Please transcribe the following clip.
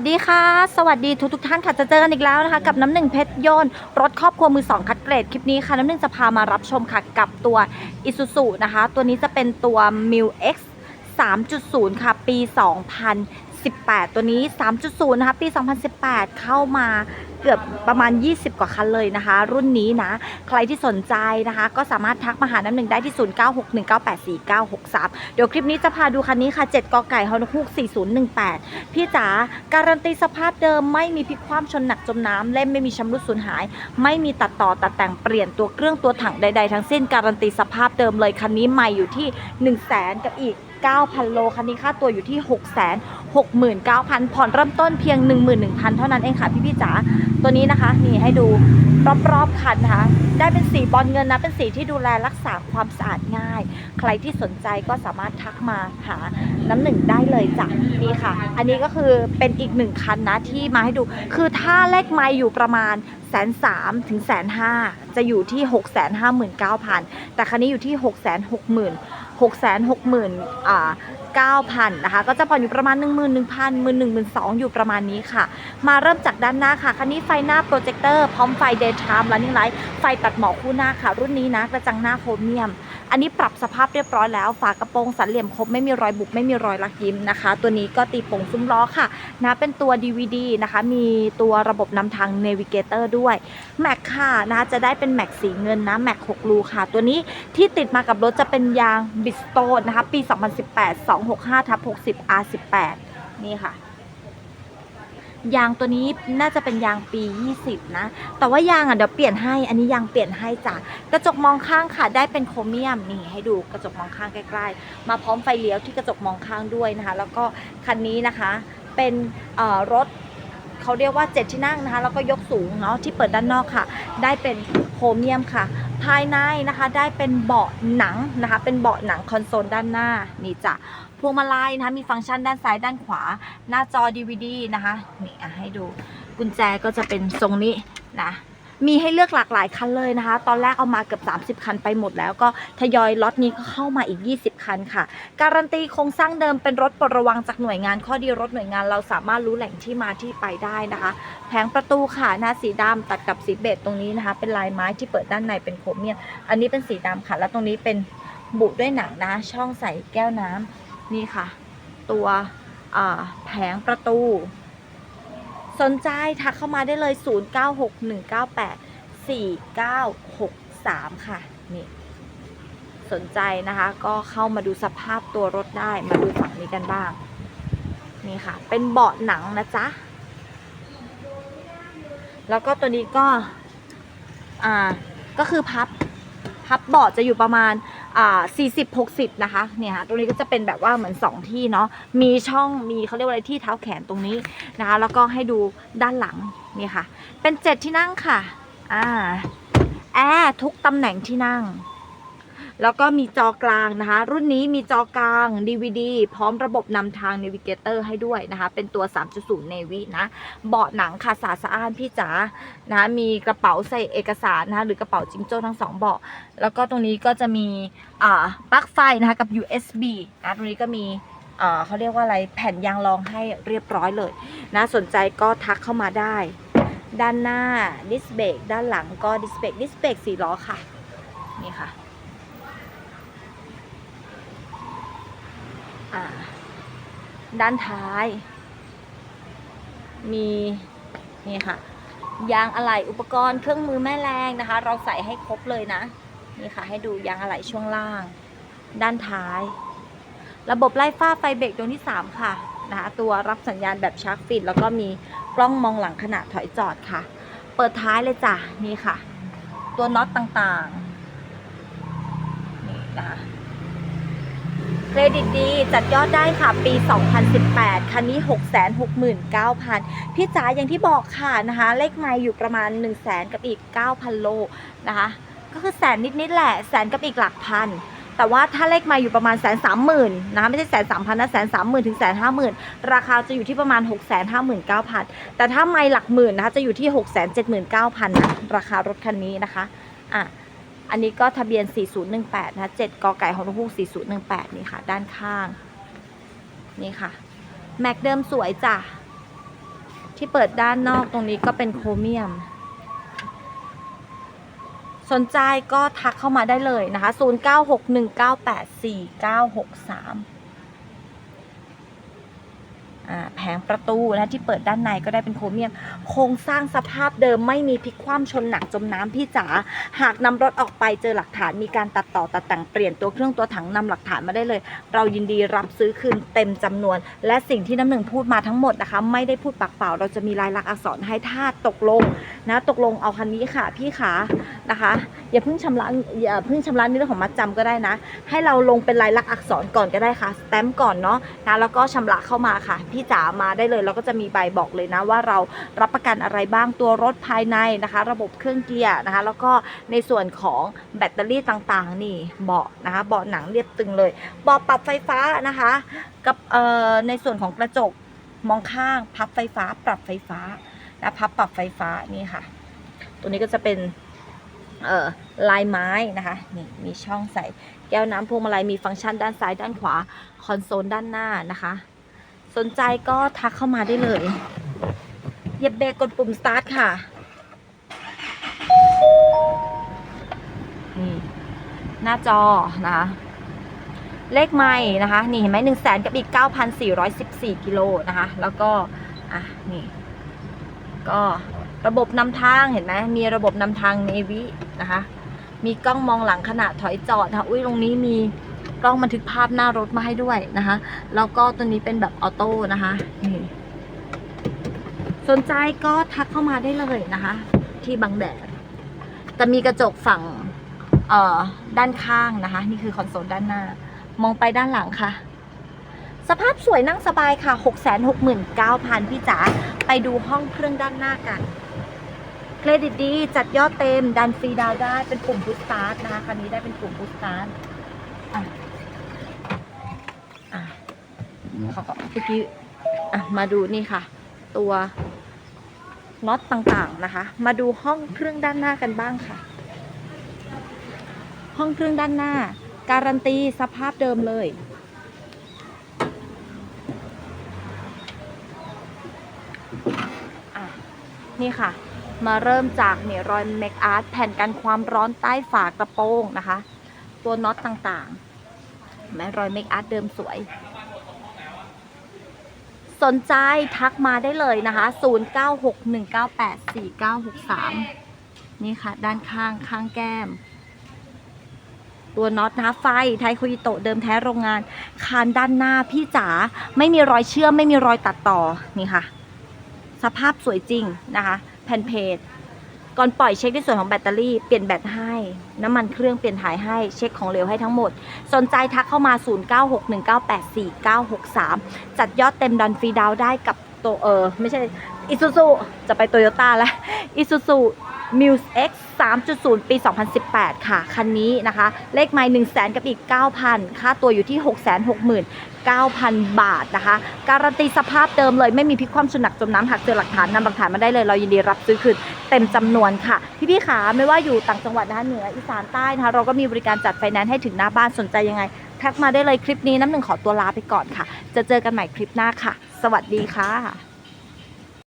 วัสดีค่ะ สวัสดีทุกทุกท่านค่ะจะเจอกันอีกแล้วนะคะ กับน้ำหนึ่งเพชรยนต์รถครอบครัวมือสองคัดเกรดคลิปนี้ค่ะ น้ำหนึ่งจะพามารับชมค่ะ กับตัว Isuzu นะคะ ตัวนี้จะเป็นตัว m i l X 3.0 ค่ะ ปี 2018 ตัวนี้ 3.0 นะคะ ปี 2018 เข้ามา เกือบประมาณ 20 กว่าคันเลยนะคะ รุ่นนี้นะ ใครที่สนใจนะคะ ก็สามารถทักมาหาน้ำหนึ่งได้ที่ 0961984963 เดี๋ยวคลิปนี้จะพาดูคันนี้ค่ะ 7กอไก่ฮอนคุก4018 พี่จ๋าการันตีสภาพเดิมไม่มีพลิกคว่ำชนหนักจมน้ำเล่มไม่มีชำรุดสูญหาย ไม่มีตัดต่อตัดแต่งเปลี่ยนตัวเครื่องตัวถังใด ๆ ทั้งสิ้นการันตีสภาพเดิมเลยคันนี้ใหม่อยู่ที่ 1 0 0 0 0แสนกับอีก9,000 โล คันนี้ค่าตัวอยู่ที่ 6 6 9 0 0 0 ผ่อนเริ่มต้นเพียง 11,000 เท่านั้นเองค่ะ พี่ๆจ๋าตัวนี้นะคะนี่ให้ดูรอบๆคันนะคะได้เป็นสีบอลเงินนะเป็นสีที่ดูแลรักษาความสะอาดง่าย ใครที่สนใจก็สามารถทักมาหาน้ำหนึ่งได้เลยจ้ะนี่ค่ะ อันนี้ก็คือเป็นอีกหนึ่งคันนะที่มาให้ดู คือถ้าเลขไม้อยู่ประมาณแสนสามถึงแสนห้าจะอยู่ที่หกแสนห้าหมื่นเก้าพันแต่คันนี้อยู่ที่หกแสนหกหมื่น หกแสนหกหมื่นอ่าเก้าพันนะคะก็จะผ่อนอยู่ประมาณหนึ่งหมื่นหนึ่งพันหมื่นหนึ่งหมื่นสองอยู่ประมาณนี้ค่ะ มาเริ่มจากด้านหน้าค่ะ คันนี้ไฟหน้าโปรเจคเตอร์พร้อมไฟเดย์ไทม์ running light ไฟตัดหมอกคู่หน้าค่ะ รุ่นนี้นะกระจังหน้าโครเมียม อันนี้ปรับสภาพเรียบร้อยแล้ว ฝากระโปรงสันเหลี่ยมครบไม่มีรอยบุบไม่มีรอยลักยิ้มนะคะ ตัวนี้ก็ตีโป่งซุ้มล้อค่ะนะเป็นตัว DVD นะคะ มีตัวระบบนำทาง Navigator ด้วยแม็กค่ะนะจะได้เป็นแม็กสีเงินนะแม็ก6รูค่ะ ตัวนี้ที่ติดมากับรถจะเป็นยางบิสโตนนะคะ ปี 2018 265ทับ60 R18 นี่ค่ะ ยางตัวนี้น่าจะเป็นยางปี 20 นะ แต่ว่ายางอะเดี๋ยวเปลี่ยนให้ อันนี้ยางเปลี่ยนให้จ้ะ กระจกมองข้างค่ะ ได้เป็นโครเมียมนี่ให้ดูกระจกมองข้างใกล้ๆ มาพร้อมไฟเลี้ยวที่กระจกมองข้างด้วยนะคะ แล้วก็คันนี้นะคะเป็นรถเขาเรียกว่า 7 ที่นั่งนะคะ แล้วก็ยกสูงเนาะที่เปิดด้านนอกค่ะ ได้เป็นโครเมียมค่ะ ภายในนะคะได้เป็นเบาะหนังนะคะเป็นเบาะหนังคอนโซลด้านหน้านี่จ้ะพวงมาลัยนะคะมีฟังก์ชันด้านซ้ายด้านขวา หน้าจอ DVD นะคะนี่อะให้ดูกุญแจก็จะเป็นทรงนี้นะ มีให้เลือกหลากหลายคันเลยนะคะ ตอนแรกเอามาเกือบ 30 คันไปหมดแล้วก็ทยอยล็อตนี้ก็เข้ามาอีก 20 คันค่ะ การันตีโครงสร้างเดิมเป็นรถปลดระวังจากหน่วยงานข้อดีรถหน่วยงานเราสามารถรู้แหล่งที่มาที่ไปได้นะคะ แผงประตูค่ะหน้าสีดำตัดกับสีเบจตรงนี้นะคะ เป็นลายไม้ที่เปิดด้านในเป็นโครเมียมอันนี้เป็นสีดำค่ะ แล้วตรงนี้เป็นบุด้วยหนังนะ ช่องใส่แก้วน้ำนี่ค่ะ ตัวแผงประตู สนใจทักเข้ามาได้เลย 0961984963 ค่ะนี่สนใจนะคะ ก็เข้ามาดูสภาพตัวรถได้มาดูฝั่งนี้กันบ้าง นี่ค่ะ เป็นเบาะหนังนะจ๊ะ แล้วก็ตัวนี้ก็ อ่า ก็คือพับ พับเบาะจะอยู่ประมาณอ่า40 60นะคะเนี่ยฮะตรงนี้ก็จะเป็นแบบว่าเหมือน2ที่เนาะมีช่องมีเขาเรียกว่าอะไรที่เท้าแขนตรงนี้นะคะ แล้วก็ให้ดูด้านหลังนี่ค่ะ เป็น7ที่นั่งค่ะอ่าแอร์ทุกตำแหน่งที่นั่ง แล้วก็มีจอกลางนะคะ รุ่นนี้มีจอกลาง DVD พร้อมระบบนำทาง Navigator ให้ด้วยนะคะ เป็นตัว 3.0 Navy นะ เบาะหนังค่ะสะอาดสะอ้านพี่จ๋านะะมีกระเป๋าใส่เอกสารนะคะหรือกระเป๋าจิงโจ้ทั้งสองเบาะ แล้วก็ตรงนี้ก็จะมีอ่าปลั๊กไฟนะคะกับ USB นะตรงนี้ก็มีเขาเรียกว่าอะไรแผ่นยางรองให้เรียบร้อยเลยนะสนใจก็ทักเข้ามาได้ ด้านหน้าดิสเบรกด้านหลังก็ดิสเบรกดิสเบรกสี่ล้อค่ะ นี่ค่ะอ่า ด้านท้าย มีนี่ค่ะ ยางอะไหล่อุปกรณ์เครื่องมือแม่แรงนะคะ เราใส่ให้ครบเลยนะ นี่ค่ะ ให้ดูยางอะไหล่ช่วงล่าง ด้านท้าย ระบบไล่ฟ้าไฟเบรกดวงที่ 3 ค่ะนะคะตัวรับสัญญาณแบบชาร์กฟิตแล้วก็มีกล้องมองหลังขณะถอยจอดค่ะ เปิดท้ายเลยจ้ะนี่ค่ะ ตัวน็อตต่างๆนี่นะคะ รดิตดีจัดยอดได้ค่ะปี 2018 คันนี้ 669,000 พี่จ๋าอย่างที่บอกค่ะนะคะ เลขไมล์อยู่ประมาณ 1 0 0 0 0แกับอีก 9,000 โลนะคะ ก็คือแสนนิดๆแหละแสนกับอีกหลักพันแต่ว่าถ้าเลขไมล์อยู่ประมาณแสนสามหมื่นนะคะไม่ใช่แสนสามพันนะแสนสามหมื่นถึงแสนห้าหมื่นราคาจะอยู่ที่ประมาณ6กแสนห้าหมื่นเก้าพันแต่ถ้าไมล์หลักหมื่นนะคะจะอยู่ที่6กแสนเจ็ดหมื่นเก้าพันนะราคารถคันนี้นะคะอะ อันนี้ก็ทะเบียน 4018 นะ 7กอไก่ขอนฮูก4018 นี่ค่ะ ด้านข้าง นี่ค่ะ แม็กเดิมสวยจ้ะ ที่เปิดด้านนอกตรงนี้ก็เป็นโครเมียม สนใจก็ทักเข้ามาได้เลยนะคะ 0961984963 แผงประตูนะที่เปิดด้านในก็ได้เป็นโครเมียม โครงสร้างสภาพเดิมไม่มีพลิกคว่ำชนหนักจมน้ำพี่จ๋าหากนำรถออกไปเจอหลักฐานมีการตัดต่อตัดแต่งเปลี่ยนตัวเครื่องตัวถังนำหลักฐานมาได้เลย เรายินดีรับซื้อคืนเต็มจำนวน และสิ่งที่น้ำหนึ่งพูดมาทั้งหมดนะคะ ไม่ได้พูดปากเปล่า เราจะมีลายลักษณ์อักษรให้ถ้าตกลงนะตกลงเอาคันนี้ค่ะพี่ขา นะคะ อย่าเพิ่งชำระอย่าเพิ่งชำระในเรื่องของมัดจำก็ได้นะ ให้เราลงเป็นลายลักษณ์อักษรก่อนก็ได้ค่ะสแตมป์ก่อนเนาะนะแล้วก็ชำระเข้ามาค่ะพี่จ๋ามาได้เลยเราก็จะมีใบบอกเลยนะว่าเรารับประกันอะไรบ้างตัวรถภายในนะคะ ระบบเครื่องเกียร์นะคะ แล้วก็ในส่วนของแบตเตอรี่ต่างๆ นี่เบาะนะคะเบาะหนังเรียบตึงเลยเบาะปรับไฟฟ้านะคะกับเอ่อในส่วนของกระจกมองข้างพับไฟฟ้า ปรับไฟฟ้านะพับปรับไฟฟ้านี่ค่ะ ตัวนี้ก็จะเป็น ลายไม้นะคะนี่มีช่องใส่แก้วน้ำพวงมาลัยมีฟังก์ชันด้านซ้ายด้านขวาคอนโซลด้านหน้านะคะ สนใจก็ทักเข้ามาได้เลยเหยียบเบรกกดปุ่มสตาร์ทค่ะนี่หน้าจอนะคะเลขไม่นะคะ นี่เห็นไหมหนึ่งแสนกับอีก9,414กิโลนะคะ แล้วก็ อะ นี่ ก็ระบบนำทางเห็นไหมมีระบบนำทางเนวิ นะคะ มีกล้องมองหลังขณะถอยจอดนะคะอุ้ยตรงนี้มีกล้องบันทึกภาพหน้ารถมาให้ด้วยนะคะ แล้วก็ตัวนี้เป็นแบบออโต้นะคะนี่สนใจก็ทักเข้ามาได้เลยนะคะ ที่บางแดดแต่มีกระจกฝั่งเอ่อด้านข้างนะคะ นี่คือคอนโซลด้านหน้า มองไปด้านหลังค่ะ สภาพสวยนั่งสบายค่ะ 669,000 พี่จ๋าไปดูห้องเครื่องด้านหน้ากัน รดิตดี จัดยอดเต็ม ดันฟรีดาวน์ได้เป็นปุ่มพุชสตาร์ทนะคะคันนี้ได้เป็นปุ่มพุชสตาร์ทอะอะเขาก็เมื่อกี้อะมาดูนี่ค่ะ ตัวน็อตต่างๆนะคะ มาดูห้องเครื่องด้านหน้ากันบ้างค่ะ ห้องเครื่องด้านหน้า การันตีสภาพเดิมเลยอะนี่ค่ะ มาเริ่มจากเนี่ยรอยเมคอาร์ตแผ่นกันความร้อนใต้ฝากระโปรงนะคะ ตัวน็อตต่างๆเห็นไหมรอยเมคอาร์ตเดิมสวย สนใจทักมาได้เลยนะคะ 0961984963 นี่ค่ะ ด้านข้างข้างแก้ม ตัวน็อตนะคะไฟไทโคยิโตะเดิมแท้โรงงาน คานด้านหน้าพี่จ๋าไม่มีรอยเชื่อมไม่มีรอยตัดต่อนี่ค่ะ สภาพสวยจริงนะคะ แผ่นเพจก่อนปล่อยเช็คในส่วนของแบตเตอรี่เปลี่ยนแบตให้ น้ำมันเครื่องเปลี่ยนถ่ายให้เช็คของเหลวให้ทั้งหมด สนใจทักเข้ามา 0961984963 จัดยอดเต็มดันฟรีดาวได้กับตัวเออไม่ใช่อิซูซูจะไปโตโยต้าแล้วอิซูซู Muse X 3.0 ปี 2018 ค่ะ คันนี้นะคะ เลขไมล์1 0 0 0 0 กับอีก 9,000 ค่าตัวอยู่ที่ 660,000 9,000 บาทนะคะ การันตีสภาพเดิมเลยไม่มีพิกคว่ำชุนักจมน้ำหากเจอหลักฐานนำหลักฐานมาได้เลยเรายินดีรับซื้อคืนเต็มจำนวนค่ะพี่พี่ๆขาไม่ว่าอยู่ต่างจังหวัดนะคะเหนืออีสานใต้นะคะเราก็มีบริการจัดไฟแนนซ์ให้ถึงหน้าบ้านสนใจยังไงทักมาได้เลยคลิปนี้น้ำหนึ่งขอตัวลาไปก่อนค่ะ จะเจอกันใหม่คลิปหน้าค่ะ สวัสดีค่ะ